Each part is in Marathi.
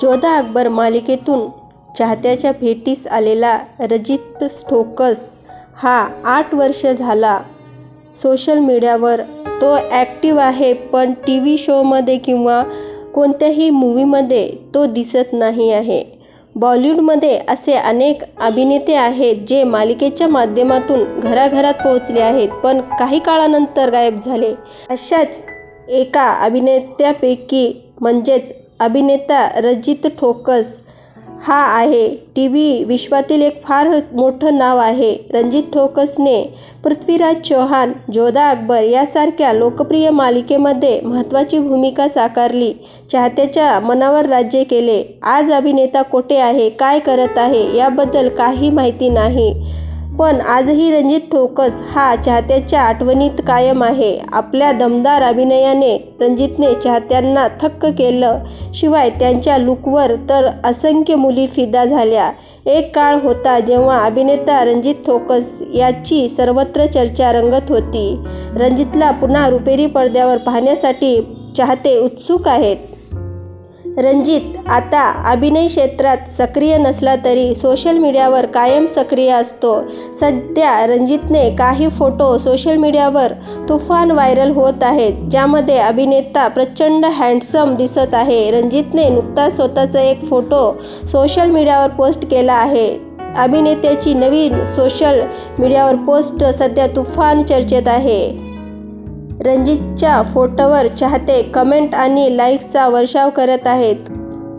जोधा अकबर मालिकेतून चाहत्याच्या भेटीस आलेला रजित स्टोकस हा आठ वर्ष झाला सोशल मीडियावर. तो ॲक्टिव्ह आहे पण टी व्ही शोमध्ये किंवा कोणत्याही मूवीमध्ये तो दिसत नाही आहे. बॉलिवूडमध्ये असे अनेक अभिनेते आहेत जे मालिकेच्या माध्यमातून घराघरात पोहोचले आहेत पण काही काळानंतर गायब झाले. अशाच एका अभिनेत्यापैकी म्हणजेच अभिनेता रजित ठोकस हा आहे. टी व्ही विश्वातील एक फार मोठं नाव आहे. रणजित ठोकसने पृथ्वीराज चौहान जोधा अकबर यासारख्या लोकप्रिय मालिकेमध्ये महत्त्वाची भूमिका साकारली. चाहत्याच्या मनावर राज्य केले. आज अभिनेता कोठे आहे? काय करत आहे? याबद्दल काही माहिती नाही. पण आजही रणजित ठोकस हा चाहत्याच्या आठवणीत कायम आहे. आपल्या दमदार अभिनयाने रणजितने चाहत्यांना थक्क केलं. शिवाय त्यांच्या लुकवर तर असंख्य मुली फिदा झाल्या. एक काळ होता जेव्हा अभिनेता रणजित ठोकस याची सर्वत्र चर्चा रंगत होती. रणजितला पुन्हा रुपेरी पडद्यावर पाहण्यासाठी चाहते उत्सुक आहेत. रणजित आता अभिनय क्षेत्रात सक्रिय नसला तरी सोशल मीडियावर कायम सक्रिय असतो. सध्या रणजितने काही फोटो सोशल मीडियावर तुफान व्हायरल होत आहेत ज्यामध्ये अभिनेता प्रचंड हँडसम दिसत आहे. रणजितने नुकताच स्वतःचा एक फोटो सोशल मीडियावर पोस्ट केला आहे. अभिनेत्याची नवीन सोशल मीडियावर पोस्ट सध्या तुफान चर्चेत आहे. रणजितच्या फोटोवर चाहते कमेंट आणि लाईक्सचा वर्षाव करत आहेत.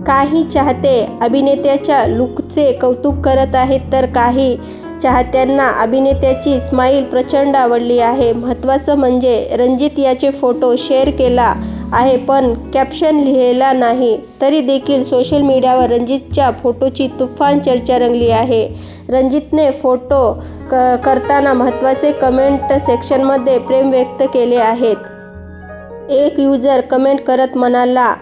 काही चाहते अभिनेत्याच्या लुकचे कौतुक करत आहेत तर काही चाहत्यांना अभिनेत्याची स्माईल प्रचंड आवडली आहे. महत्त्वाचं म्हणजे रणजित याचे फोटो शेअर केला आहे पण कॅप्शन लिहिलेला नाही. तरी देखील सोशल मीडियावर रणजितच्या फोटोची तुफान चर्चा रंगली आहे. रणजितने फोटो क करताना महत्त्वाचे कमेंट सेक्शनमध्ये प्रेम व्यक्त केले आहेत. एक युजर कमेंट करत म्हणाला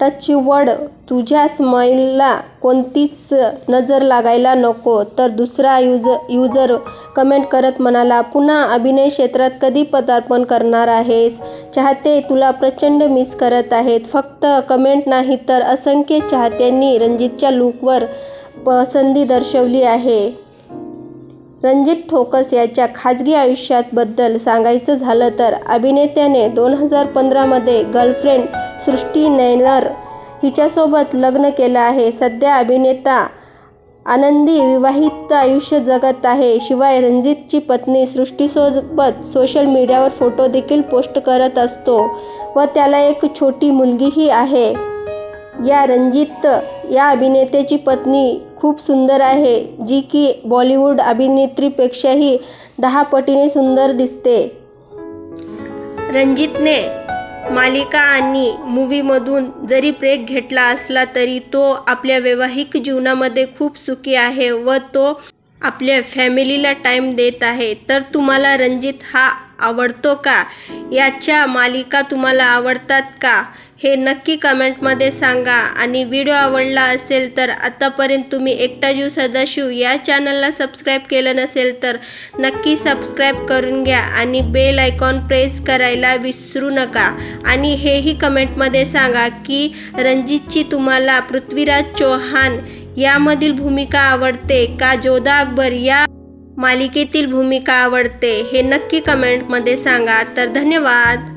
टच वर्ड तुझ्या स्माईलला कोणतीच नजर लागायला नको. तर दुसरा युज युजर कमेंट करत म्हणाला पुन्हा अभिनय क्षेत्रात कधी पदार्पण करणार आहेस? चाहते तुला प्रचंड मिस करत आहेत. फक्त कमेंट नाही तर असंख्य चाहत्यांनी रणजितच्या लुकवर पसंती दर्शवली आहे. रणजित ठोकस याच्या खाजगी आयुष्याबद्दल सांगायचं झालं तर अभिनेत्याने दोन हजार पंधरामध्ये गर्लफ्रेंड सृष्टी नैनर हिच्यासोबत लग्न केलं आहे. सध्या अभिनेता आनंदी विवाहित आयुष्य जगत आहे. शिवाय रणजितची पत्नी सृष्टीसोबत सोशल मीडियावर फोटो देखील पोस्ट करत असतो व त्याला एक छोटी मुलगीही आहे. या रणजित या अभिनेत्याची पत्नी खूप सुंदर आहे जी की बॉलिवूड अभिनेत्रीपेक्षाही दहा पटीने सुंदर दिसते. रणजितने मालिका आणि मूवीमधून जरी ब्रेक घेतला असला तरी तो आपल्या वैवाहिक जीवनामध्ये खूप सुखी आहे व तो आपल्या फॅमिलीला टाईम देत आहे. तर तुम्हाला रणजित हा आवडतो का? याच्या मालिका तुम्हाला आवडतात का? हे नक्की कमेंटमध्ये सांगा. आणि व्हिडिओ आवडला असेल तर आत्तापर्यंत तुम्ही एकटा जीव सदाशिव या चॅनलला सबस्क्राईब केलं नसेल तर नक्की सबस्क्राईब करून घ्या आणि बेल आयकॉन प्रेस करायला विसरू नका. आणि हेही कमेंटमध्ये सांगा की रणजितची तुम्हाला पृथ्वीराज चौहान यामधील भूमिका आवडते का? जोधा अकबर या मालिकेतील भूमिका आवडते हे नक्की कमेंटमध्ये सांगा. तर धन्यवाद.